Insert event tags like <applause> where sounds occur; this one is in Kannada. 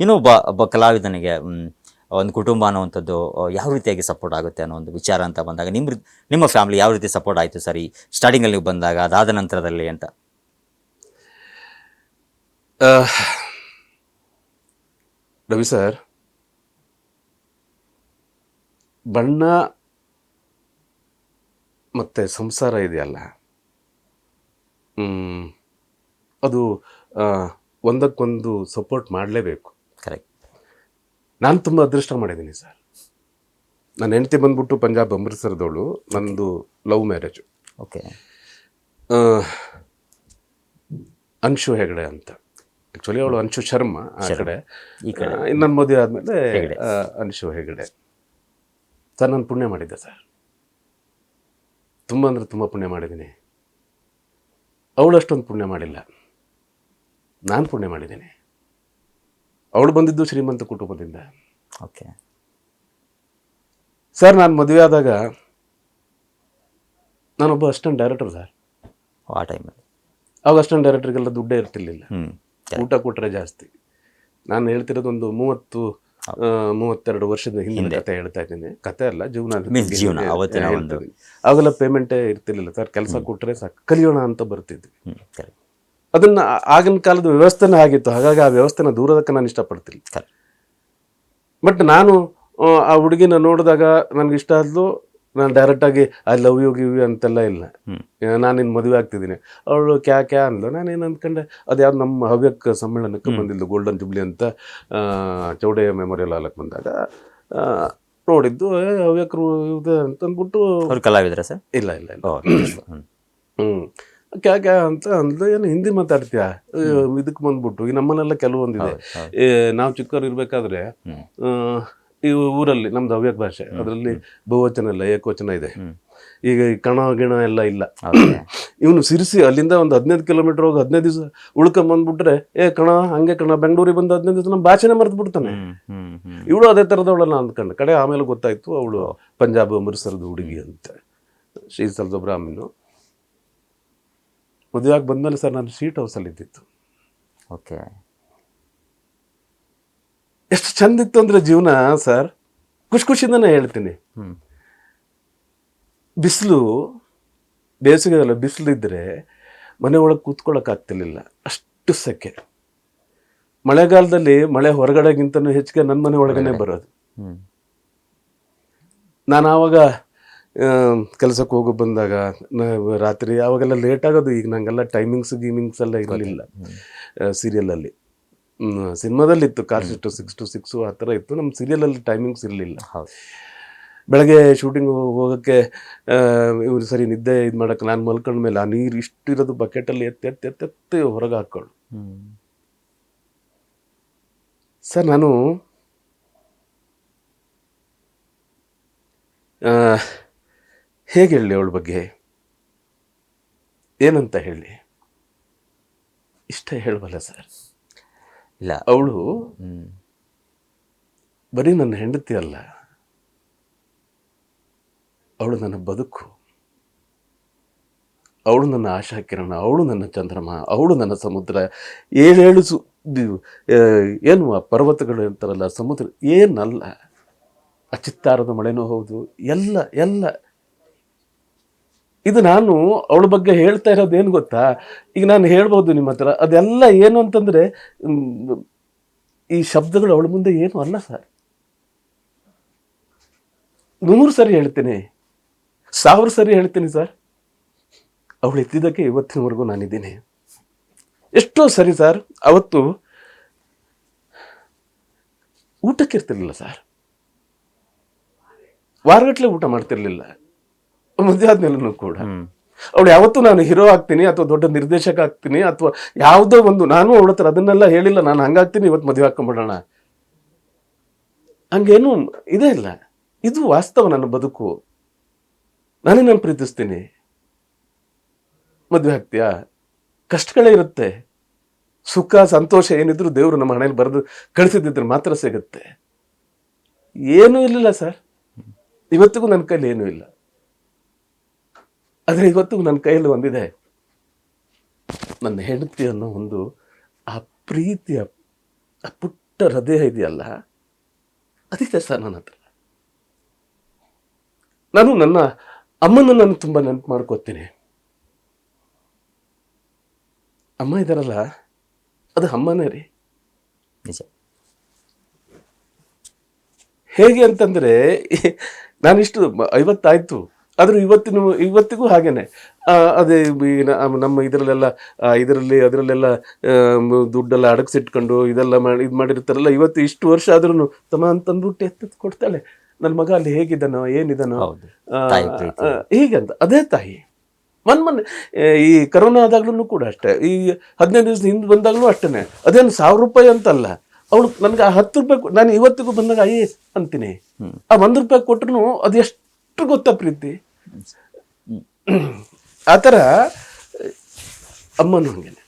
ಇನ್ನು ಒಬ್ಬ ಕಲಾವಿದನಿಗೆ ಒಂದು ಕುಟುಂಬ ಅನ್ನುವಂಥದ್ದು ಯಾವ ರೀತಿಯಾಗಿ ಸಪೋರ್ಟ್ ಆಗುತ್ತೆ ಅನ್ನೋ ಒಂದು ವಿಚಾರ ಅಂತ ಬಂದಾಗ, ನಿಮ್ಮ ನಿಮ್ಮ ಫ್ಯಾಮಿಲಿ ಯಾವ ರೀತಿ ಸಪೋರ್ಟ್ ಆಯಿತು ಸರಿ ಸ್ಟಾರ್ಟಿಂಗಲ್ಲಿ ಬಂದಾಗ, ಅದಾದ ನಂತರದಲ್ಲಿ ಅಂತ? ರವಿ ಸರ್, ಬಣ್ಣ ಮತ್ತೆ ಸಂಸಾರ ಇದೆಯಲ್ಲ? ಅದು ಒಂದಕ್ಕೊಂದು ಸಪೋರ್ಟ್ ಮಾಡಲೇಬೇಕು. ಕರೆಕ್ಟ್ ನಾನು ತುಂಬ ಅದೃಷ್ಟ ಮಾಡಿದ್ದೀನಿ ಸರ್ ನನ್ನ ಹೆಂಡತಿ ಬಂದ್ಬಿಟ್ಟು ಪಂಜಾಬ್ ಅಮೃತ್ಸರದವಳು ನಂದು love marriage. Okay Anshu Hegde ಅಂತ. ಆ್ಯಕ್ಚುಲಿ ಅವಳು ಅಂಶು ಶರ್ಮಾ ಆ ಕಡೆ. ಈ ಕಡೆ. ನನ್ನ ಮದುವೆ ಆದಮೇಲೆ ಅಂಶು ಹೆಗಡೆ. ಸರ್ ನಾನು ಪುಣ್ಯ ಮಾಡಿದ್ದೆ ಸರ್ ತುಂಬ ಅಂದರೆ ತುಂಬ ಪುಣ್ಯ ಮಾಡಿದ್ದೀನಿ. ಅವಳು ಅಷ್ಟೊಂದು ಪುಣ್ಯ ಮಾಡಿಲ್ಲ. ನಾನು ಪುಣ್ಯ ಮಾಡಿದ್ದೀನಿ. ಅವಳು ಬಂದಿದ್ದು ಶ್ರೀಮಂತ ಕುಟುಂಬದಿಂದ. ಓಕೆ. ಸರ್ ನಾನು ಮದುವೆ ಆದಾಗ ನಾನೊಬ್ಬ ಅಸ್ಟೆಂಟ್ ಡೈರೆಕ್ಟರ್ ಸರ್ ಆ ಟೈಮಲ್ಲಿ ಅವಾಗ ಅಸ್ಟೆಂಟ್ ಡೈರೆಕ್ಟರ್ಗೆಲ್ಲ ದುಡ್ಡೇ ಇರ್ತಿರ್ಲಿಲ್ಲ. ಊಟ ಕೊಟ್ಟರೆ ಜಾಸ್ತಿ. ನಾನು ಹೇಳ್ತಿರೋದು ಒಂದು ಮೂವತ್ತು ಮೂವತ್ತೆರಡು ವರ್ಷದ ಹಿಂದಿನ ಕತೆ ಹೇಳ್ತಾ ಇದ್ದೀನಿ. ಕತೆ ಅಲ್ಲ ಜೀವನ ಆವಾಗೆಲ್ಲ ಪೇಮೆಂಟೇ ಇರ್ತಿರ್ಲಿಲ್ಲ. ಸರ್ ಕೆಲಸ ಕೊಟ್ಟರೆ ಸಾಕು. ಕಲಿಯೋಣ ಅಂತ ಬರ್ತಿದ್ವಿ. ಅದನ್ನ ಆಗಿನ ಕಾಲದ ವ್ಯವಸ್ಥೆನೇ ಆಗಿತ್ತು. ಹಾಗಾಗಿ ಆ ವ್ಯವಸ್ಥೆನ ದೂರದಕ್ಕೆ ನಾನು ಇಷ್ಟಪಡ್ತೀನಿ ಬಟ್ ನಾನು ಆ, ಹುಡುಗಿನ ನೋಡಿದಾಗ ನನಗೆ ಇಷ್ಟ ಆದ್ಲು ನಾನು ಡೈರೆಕ್ಟಾಗಿ I love you give you ಅಂತೆಲ್ಲ ಇಲ್ಲ. ನಾನು ನಿನ್ನ ಮದುವೆ ಆಗ್ತಿದ್ದೀನಿ. ಅವಳು ಕ್ಯಾ ಕ್ಯಾ ಅಂದ್ಲು. ನಾನೇನು ಅಂದ್ಕೊಂಡೆ ಅದು ಯಾವ್ದು ನಮ್ಮ ಹವ್ಯಕ ಸಮ್ಮೇಳನಕ್ಕೆ ಬಂದಿದ್ದು ಗೋಲ್ಡನ್ ಜುಬ್ಲಿ ಅಂತ ಚೌಡೇ ಮೆಮೊರಿಯಲ್ ಹಾಲಕ್ಕೆ ಬಂದಾಗ ನೋಡಿದ್ದು ಹವ್ಯಕರು ಇದೆ ಅಂತಂದ್ಬಿಟ್ಟು ಕಲಾವಿದ್ರ ಸರ್? ಇಲ್ಲ ಇಲ್ಲ ಇಲ್ಲ. ಹ್ಞೂ ಹ್ಮ್ ಕ್ಯಾ ಕ್ಯಾ ಅಂತ ಅಂದ್ರೆ ಏನು ಹಿಂದಿ ಮಾತಾಡ್ತೀಯಾ? ಇದಕ್ಕೆ ಬಂದ್ಬಿಟ್ಟು. ಈ ನಮ್ಮನೆಲ್ಲ ಕೆಲವೊಂದಿದೆ ನಾವು ಚಿಕ್ಕವ್ರು ಇರ್ಬೇಕಾದ್ರೆ. ಈ ಊರಲ್ಲಿ ನಮ್ದು ಹವ್ಯಕ ಭಾಷೆ ಅದರಲ್ಲಿ ಬಹುವಚನ ಇಲ್ಲ ಏಕವಚನ ಇದೆ. ಈಗ ಈ ಕಣ ಗಿಣ ಎಲ್ಲ ಇಲ್ಲ. <clears throat> ಇವನು ಸಿರಿಸಿ ಅಲ್ಲಿಂದ ಒಂದು ಹದಿನೈದು ಕಿಲೋಮೀಟರ್ ಹೋಗಿ ಹದಿನೈದು ದಿವಸ ಉಳ್ಕೊಂಡ್ ಬಂದ್ಬಿಟ್ರೆ ಏ ಕಣ ಹಂಗೆ ಕಣ ಬೆಂಗಳೂರಿಗೆ ಬಂದು ಹದಿನೈದು ದಿವಸ ನಮ್ಮ ಭಾಷೆನೇ ಮರೆತು ಬಿಡ್ತಾನೆ. ಇವಳು ಅದೇ ಥರದವಳಲ್ಲ ಅಂದ್ಕೊಂಡೆ ಕಡೆ. ಆಮೇಲೆ ಗೊತ್ತಾಯ್ತು ಅವಳು ಪಂಜಾಬ್ ಅಮೃತ್ಸರದ ಹುಡುಗಿ ಅಂತ. ಶ್ರೀ ಸ್ವಲ್ಪ ಬ್ರಾಹ್ಮಣು ಮದುವೆ ಆಗಿ ಬಂದ್ಮೇಲೆ ಸರ್ ನಾನು ಸೀಟ್ ಹೌಸಲ್ಲಿ ಇದ್ದಿತ್ತು ಓಕೆ. ಎಷ್ಟು ಚಂದಿತ್ತು ಅಂದ್ರೆ ಜೀವನ ಸರ್. ಖುಷಿ ಖುಷಿಯಿಂದನೇ ಹೇಳ್ತೀನಿ. ಬಿಸಿಲು ಬೇಸಿಗೆಲ್ಲ ಬಿಸಿಲು ಇದ್ದರೆ ಮನೆ ಒಳಗೆ ಕೂತ್ಕೊಳ್ಳೋಕ್ಕಾಗ್ತಿರ್ಲಿಲ್ಲ ಅಷ್ಟು ಸೆಕೆ. ಮಳೆಗಾಲದಲ್ಲಿ ಮಳೆ ಹೊರಗಡೆಗಿಂತನೂ ಹೆಚ್ಚಿಗೆ ನನ್ನ ಮನೆ ಒಳಗನೆ ಬರೋದು. ನಾನು ಆವಾಗ ಕೆಲಸಕ್ಕೆ ಹೋಗೋ ಬಂದಾಗ ರಾತ್ರಿ ಆವಾಗೆಲ್ಲ ಲೇಟ್ ಆಗೋದು ಈಗ ನಂಗೆಲ್ಲ ಟೈಮಿಂಗ್ಸ್ ಗೀಮಿಂಗ್ಸ್ ಎಲ್ಲ ಇರಲಿಲ್ಲ. ಸೀರಿಯಲಲ್ಲಿ ಸಿನಿಮಾದಲ್ಲಿತ್ತು car two six two six ಆ ಥರ ಇತ್ತು. ನಮ್ಮ ಸೀರಿಯಲಲ್ಲಿ ಟೈಮಿಂಗ್ಸ್ ಇರಲಿಲ್ಲ. ಬೆಳಗ್ಗೆ ಶೂಟಿಂಗ್ ಹೋಗೋಕ್ಕೆ ಇವ್ರು ಸರಿ ನಿದ್ದೆ ಇದು ಮಾಡೋಕೆ ನಾನು ಮಲ್ಕೊಂಡ ಮೇಲೆ ಆ ನೀರು ಇಷ್ಟಿರೋದು ಬಕೆಟಲ್ಲಿ ಎತ್ತಿ ಎತ್ತಿ ಎತ್ತೆತ್ತಿ ಎತ್ತಿ ಹೊರಗೆ ಹಾಕ್ಕೊಳ್ಳು ಸರ್ ನಾನು ಹೇಗೆ ಹೇಳಿ ಅವಳ ಬಗ್ಗೆ? ಏನಂತ ಹೇಳಿ ಇಷ್ಟ ಹೇಳಬಲ್ಲ ಸರ್ ಇಲ್ಲ. ಅವಳು ಬರೀ ನನ್ನ ಹೆಂಡತಿ ಅಲ್ಲ. ಅವಳು ನನ್ನ ಬದುಕು. ಅವಳು ನನ್ನ ಆಶಾ ಕಿರಣ. ಅವಳು ನನ್ನ ಚಂದ್ರಮ. ಅವಳು ನನ್ನ ಸಮುದ್ರ. ಏಳೇಳು ಸು ಏನು ಆ ಪರ್ವತಗಳು ಇರ್ತಾರಲ್ಲ ಸಮುದ್ರ ಏನಲ್ಲ. ಅಚಿತ್ತಾರದ ಮಳೆನೂ ಹೌದು. ಎಲ್ಲ ಎಲ್ಲ ಇದು ನಾನು ಅವಳ ಬಗ್ಗೆ ಹೇಳ್ತಾ ಇರೋದು ಏನು ಗೊತ್ತಾ? ಈಗ ನಾನು ಹೇಳ್ಬೋದು ನಿಮ್ಮ ಹತ್ರ. ಅದೆಲ್ಲ ಏನು ಅಂತಂದರೆ ಈ ಶಬ್ದಗಳು ಅವಳ ಮುಂದೆ ಏನು ಅಲ್ಲ ಸರ್. ನೂರು ಸರಿ ಹೇಳ್ತೀನಿ. ಸಾವಿರ ಸರಿ ಹೇಳ್ತೀನಿ ಸರ್. ಅವಳು ಎತ್ತಿದ್ದಕ್ಕೆ ಇವತ್ತಿನವರೆಗೂ ನಾನಿದ್ದೀನಿ. ಎಷ್ಟೋ ಸರಿ ಸರ್, ಅವತ್ತು ಊಟಕ್ಕೆ ಇರ್ತಿರ್ಲಿಲ್ಲ ಸರ್. ವಾರಗಟ್ಲೆ ಊಟ ಮಾಡ್ತಿರ್ಲಿಲ್ಲ. ಮದುವೆ ಆದ್ಮೇಲೂ ಕೂಡ. ಅವಳು ಯಾವತ್ತೂ ನಾನು ಹೀರೋ ಆಗ್ತೀನಿ ಅಥವಾ ದೊಡ್ಡ ನಿರ್ದೇಶಕ ಆಗ್ತೀನಿ ಅಥವಾ ಯಾವುದೋ ಒಂದು ನಾನು ಅವಳ ಹತ್ರ ಅದನ್ನೆಲ್ಲ ಹೇಳಿಲ್ಲ ನಾನು ಹಂಗಾಗ್ತೀನಿ ಇವತ್ತು ಮದುವೆ ಹಾಕೊಂಡ್ಬಿಡೋಣ ಹಂಗೇನು ಇದೇ ಇಲ್ಲ. ಇದು ವಾಸ್ತವ ನನ್ನ ಬದುಕು. ನಾನೇ ನಾನು ಪ್ರೀತಿಸ್ತೀನಿ. ಮದುವೆ ಆಗ್ತೀಯಾ? ಕಷ್ಟಗಳೇ ಇರುತ್ತೆ. ಸುಖ ಸಂತೋಷ ಏನಿದ್ರು ದೇವರು ನಮ್ಮ ಹಣೆಯಲ್ಲಿ ಬರೆದು ಕಳಿಸಿದ್ದಿದ್ರೆ ಮಾತ್ರ ಸಿಗುತ್ತೆ. ಏನೂ ಇರಲಿಲ್ಲ ಸರ್. ಇವತ್ತಿಗೂ ನನ್ನ ಕೈಲಿ ಏನೂ ಇಲ್ಲ. ಆದರೆ ಇವತ್ತು ನನ್ನ ಕೈಯಲ್ಲಿ ಒಂದಿದೆ. ನನ್ನ ಹೆಂಡತಿ ಅನ್ನೋ ಒಂದು ಆ ಪ್ರೀತಿಯ ಆ ಪುಟ್ಟ ಹೃದಯ ಇದೆಯಲ್ಲ ಅದಿದೆ ಸರ್ ನನ್ನ ಹತ್ರ. ನಾನು ನನ್ನ ಅಮ್ಮನ ನಾನು ತುಂಬ ನೆನಪು ಮಾಡ್ಕೋತೀನಿ. ಅಮ್ಮ ಇದಾರಲ್ಲ ಅದು ಅಮ್ಮನೇ ರೀ. ನಿಜ. ಹೇಗೆ ಅಂತಂದ್ರೆ ನಾನಿಷ್ಟು ಐವತ್ತಾಯ್ತು. ಆದ್ರೂ ಇವತ್ತಿನ ಇವತ್ತಿಗೂ ಹಾಗೇನೆ. ಆ, ಅದೇ ನಮ್ಮ ಇದರಲ್ಲೆಲ್ಲ ಇದರಲ್ಲಿ ಅದರಲ್ಲೆಲ್ಲ ದುಡ್ಡೆಲ್ಲ ಅಡಗಿಸಿಟ್ಕೊಂಡು ಇದೆಲ್ಲ ಮಾಡಿ ಇದು ಮಾಡಿರ್ತಾರಲ್ಲ ಇವತ್ತು ಇಷ್ಟು ವರ್ಷ ಆದ್ರೂ ತಮ್ಮ ಅಂತಂದ್ಬಿಟ್ಟು ಎತ್ತ ಕೊಡ್ತಾಳೆ. ನನ್ನ ಮಗ ಅಲ್ಲಿ ಹೇಗಿದ್ದಾನೋ ಏನಿದ್ದಾನೋ. ಹೀಗಂತ. ಅದೇ ತಾಯಿ. ಮೊನ್ನೆ ಮೊನ್ನೆ ಈ ಕರೋನಾ ಆದಾಗ್ಲೂ ಕೂಡ ಅಷ್ಟೇ. ಈ ಹದಿನೈದು ದಿವಸ ಹಿಂದೆ ಬಂದಾಗ್ಲೂ ಅಷ್ಟೇ ಅದೇನು ಸಾವಿರ ರೂಪಾಯಿ ಅಂತಲ್ಲ. ಅವಳು ನನಗೆ ಆ ಹತ್ತು ರೂಪಾಯಿ ನಾನು ಇವತ್ತಿಗೂ ಬಂದಾಗ ಅಯ್ಯೇ ಅಂತೀನಿ. ಆ ಒಂದು ರೂಪಾಯಿ ಕೊಟ್ರು ಅದು ಎಷ್ಟು ಗೊತ್ತಾ ಪ್ರೀತಿ? ಆ ಥರ ಅಮ್ಮನೂ ಹಂಗೇನೆ.